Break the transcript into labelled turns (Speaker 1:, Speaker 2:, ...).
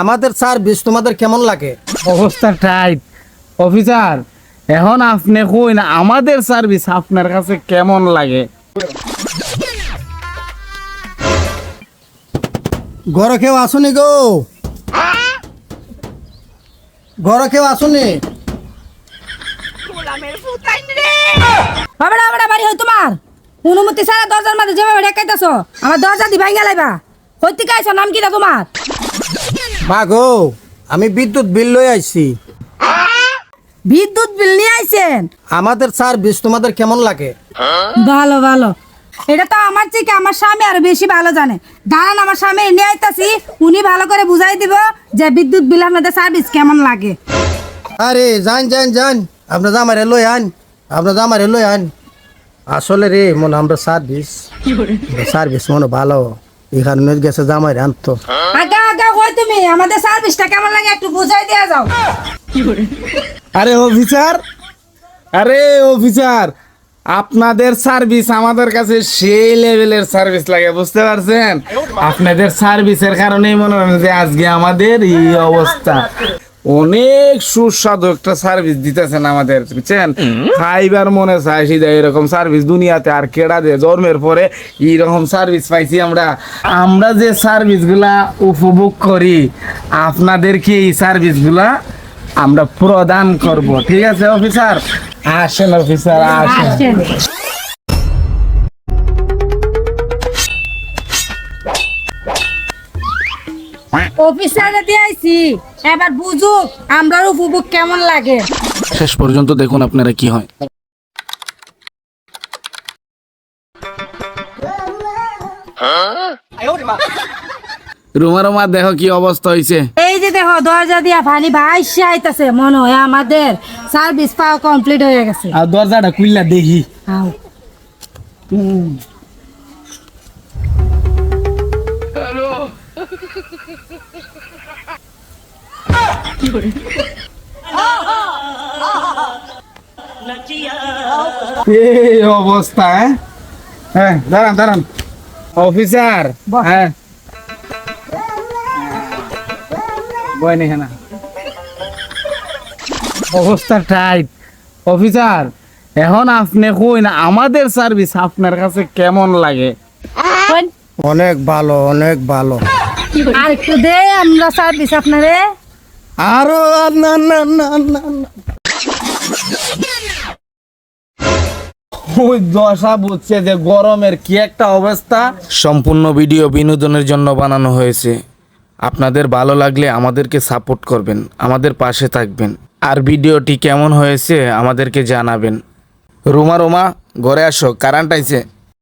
Speaker 1: আমাদের সার্ভিস তোমাদের কেমন লাগে?
Speaker 2: অবস্থা টাইট অফিসার এখন আপনি কই না আমাদের সার্ভিস আপনার কাছে কেমন লাগে?
Speaker 1: ঘরে কেউ আসুনি গো? ঘরে কেউ আসুনি?
Speaker 3: বাবাড়া বাবাড়া বাড়ি হয় তোমার। অনুমতি ছাড়া দরজার মাঝে যেভাবে রেখাইতেছ আমার দরজা দি ভাঙ্গা লাইবা। কইতে গাইছো নাম কিটা তোমার?
Speaker 1: মা গো আমি বিদ্যুৎ বিল লই আইছি।
Speaker 3: বিদ্যুৎ বিল নিয়ে আইছেন?
Speaker 1: আমাদের সার্ভিস তোমাদের কেমন লাগে?
Speaker 3: ভালো ভালো। এটা তো আমার থেকে আমার স্বামী আরও বেশি ভালো জানে। দাঁড়ান আমার স্বামী নিয়ে আইতাছি উনি ভালো করে বুঝাই দিব যে বিদ্যুৎ বিল আপনাদের সার্ভিস কেমন লাগে।
Speaker 1: আরে যান যান যান। আপনার জামারে লই আন। আপনার জামারে লই আন। আসলে রে মনে আমরা সার্ভিস। সার্ভিস মনে ভালো। এই কারণে গেছে জামাই আনতো।
Speaker 3: আগা আগা কই তুমি? আমাদের সার্ভিসটা কেমন লাগে একটু বুঝাই দিয়ে যাও।
Speaker 2: আরে অফিসার আরে অফিসার আপনাদের সার্ভিস আমাদের কাছে সেই লেভেলের সার্ভিস লাগে বুঝতে পারছেন? আপনাদের সার্ভিসের কারণেই মনে হয় যে আজকে আমাদের এই অবস্থা। অনেক সুস্বাদু একটা সার্ভিস দিতেছেন আমাদের বুঝছেন? খাইবার মনে চাই সিধা এরকম সার্ভিস দুনিয়াতে আর কেডা দে জন্মের পরে এইরকম সার্ভিস পাইছি আমরা। আমরা যে সার্ভিসগুলা উপভোগ করি আপনাদেরকে এই সার্ভিসগুলা আমরা প্রদান করব ঠিক আছে অফিসার? আসেন অফিসার আসেন।
Speaker 3: অফিসারে দিয়ে আইছি এবার বুঝুক আমরার উপভোগ কেমন লাগে।
Speaker 2: শেষ পর্যন্ত দেখুন আপনারা কি হয়। রুমা রুমা দেখো কি অবস্থা হয়েছে
Speaker 3: এই যে দেখো দরজা দিয়া পানি ভাইসে আইতাছে মনে হয় আমাদের সার্ভিস পাওয়া কমপ্লিট হয়ে গেছে।
Speaker 2: আর দরজাটা খুললা দেখি।
Speaker 3: আও।
Speaker 2: এই অবস্থা হ্যাঁ? হ্যাঁ দাঁড়ান দাঁড়ান। অফিসার হ্যাঁ। বয় নেই না। অবস্থা টাইট অফিসার এখন আপনি কই না আমাদের সার্ভিস আপনার কাছে কেমন লাগে?
Speaker 1: অনেক ভালো অনেক ভালো।
Speaker 3: আর একটু দে আমরা সার্ভিস আপনারে।
Speaker 1: আরও না না না না না।
Speaker 2: ওই দশা বুঝছে যে গরমের কি একটা অবস্থা। সম্পূর্ণ ভিডিও বিনোদনের জন্য বানানো হয়েছে। আপনাদের ভালো লাগলে আমাদেরকে সাপোর্ট করবেন আমাদের পাশে থাকবেন। আর ভিডিওটি কেমন হয়েছে আমাদেরকে জানাবেন। রোমা রোমা ঘরে আসো কারেন্ট আইছে।